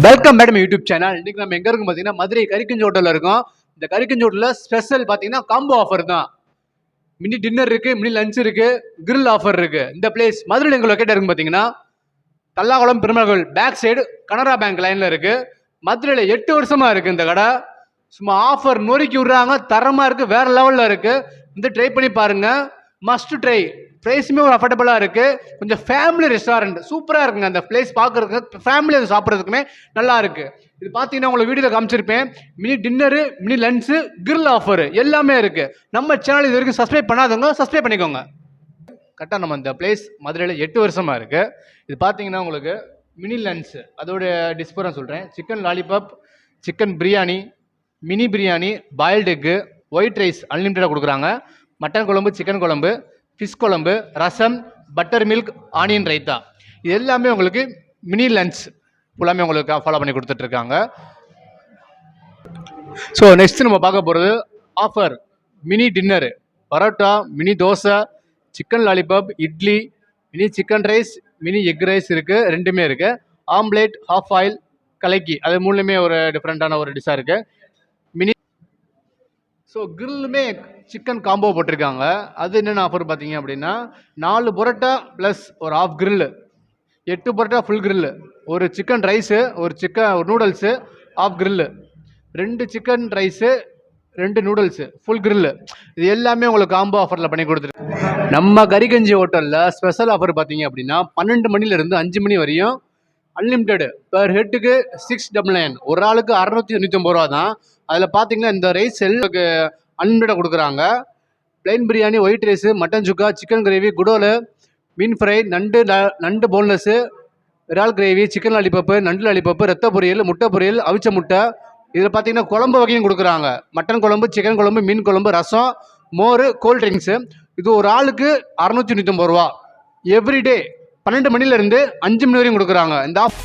Welcome madam YouTube channel இன்னைக்கு நம்ம எங்க இருக்கும் பார்த்தீங்கன்னா மதுரை கறிக்கஞ்சி ஹோட்டலில் இருக்கோம். இந்த கறிக்கஞ்சி ஹோட்டலில் ஸ்பெஷல் பார்த்தீங்கன்னா காம்போ ஆஃபர் தான். மினி டின்னர் இருக்கு மினி லஞ்ச் இருக்கு கிரில் ஆஃபர் இருக்கு. இந்த பிளேஸ் மதுரையில் எங்கள் லொக்கேட் இருக்கும் பார்த்தீங்கன்னா Tallakulam Perumal back side Canara Bank லைனில் இருக்கு. மதுரையில் எட்டு வருஷமா இருக்கு இந்த கடை. சும்மா ஆஃபர் நொறுக்கி விடுறாங்க தரமாக இருக்கு வேற லெவலில் இருக்கு. வந்து ட்ரை பண்ணி பாருங்க. மஸ்ட் ட்ரை ப்ரைஸுமே ஒரு அஃபோர்டபுளாக இருக்குது கொஞ்சம் ஃபேமிலி ரெஸ்டாரண்ட் சூப்பராக இருக்குங்க அந்த பிளேஸ் பார்க்குறதுக்கு. ஃபேமிலி அது சாப்பிட்றதுக்குமே நல்லா இருக்குது இது பார்த்தீங்கன்னா உங்களை வீடியோவில் காமிச்சிருப்பேன். Mini dinner mini lunch grill offer எல்லாமே இருக்குது நம்ம சேனல் இது வரைக்கும் சப்ஸ்கிரைப் பண்ணாதவங்க சப்ஸ்கிரைப் பண்ணிக்கோங்க. கரெக்டாக நம்ம இந்த பிளேஸ் மதுரையில் எட்டு வருஷமாக இருக்குது இது பார்த்தீங்கன்னா உங்களுக்கு மினி லன்ச்சு அதோட டிஸ்போ நான் சொல்கிறேன் chicken lollipop chicken biryani mini biryani boiled egg white rice அன்லிமிட்டடாக கொடுக்குறாங்க. மட்டன் குழம்பு சிக்கன் குழம்பு ஃபிஷ் குழம்பு rasam butter milk onion raita இது எல்லாமே உங்களுக்கு மினி லன்ச் ஃபுல்லாமே உங்களுக்கு ஃபாலோ பண்ணி கொடுத்துட்ருக்காங்க. ஸோ நெக்ஸ்ட் நம்ம பார்க்க போகிறது offer mini dinner parotta mini dosa chicken lollipop idli mini chicken rice mini egg rice இருக்குது ரெண்டுமே இருக்குது ஆம்லேட் ஹாஃப் ஆயில் கலக்கி. அது மூணுமே ஒரு டிஃப்ரெண்ட்டான ஒரு டிஷ்ஷாக இருக்குது ஸோ கிரில்லுமே சிக்கன் காம்போ போட்டிருக்காங்க. அது என்னென்ன ஆஃபர் பார்த்தீங்க அப்படின்னா நாலு பரோட்டா ப்ளஸ் ஒரு ஆஃப் கிரில்லு எட்டு பரோட்டா ஃபுல் கிரில்லு ஒரு சிக்கன் ரைஸு ஒரு சிக்கன் ஒரு நூடுல்ஸு ஆஃப் கிரில்லு ரெண்டு சிக்கன் ரைஸு ரெண்டு நூடுல்ஸு ஃபுல் கிரில்லு இது எல்லாமே உங்களுக்கு காம்போ ஆஃபரில் பண்ணி கொடுத்துருக்கு நம்ம கறிகஞ்சி ஹோட்டலில் ஸ்பெஷல் ஆஃபர் பார்த்தீங்க அப்படின்னா பன்னெண்டு மணிலேருந்து அஞ்சு மணி வரையும் அன்லிமிட்டெடு பெர் ஹெட்டுக்கு சிக்ஸ் டபுள் நைன் ஒரு ஆளுக்கு அறநூற்றி தொண்ணூத்தொம்பது ரூபா தான். அதில் பார்த்தீங்கன்னா இந்த ரைஸ் எல்லாம் அன்லிமிட்டடாக கொடுக்குறாங்க. Plain biryani white rice mutton chukka chicken gravy குடோலு மீன் ஃப்ரை நண்டு ந- நண்டு போன்லெஸ்ஸு இறால் கிரேவி சிக்கன் லாலிபப்பு நண்டு லாலிபப்பு ரத்த பொரியல் முட்டை பொரியல் அவிச்ச முட்டை. இதில் பார்த்தீங்கன்னா குழம்பு வகையும் கொடுக்குறாங்க. மட்டன் குழம்பு சிக்கன் குழம்பு மீன் குழம்பு ரசம் மோர் கோல்ட் ட்ரிங்க்ஸு இது ஒரு ஆளுக்கு அறநூற்றி தொண்ணூத்தொம்பது ரூபா. எவ்ரிடே பன்னெண்டு மணிலேருந்து அஞ்சு மணி வரையும் கொடுக்குறாங்க. இந்த ஆஃப்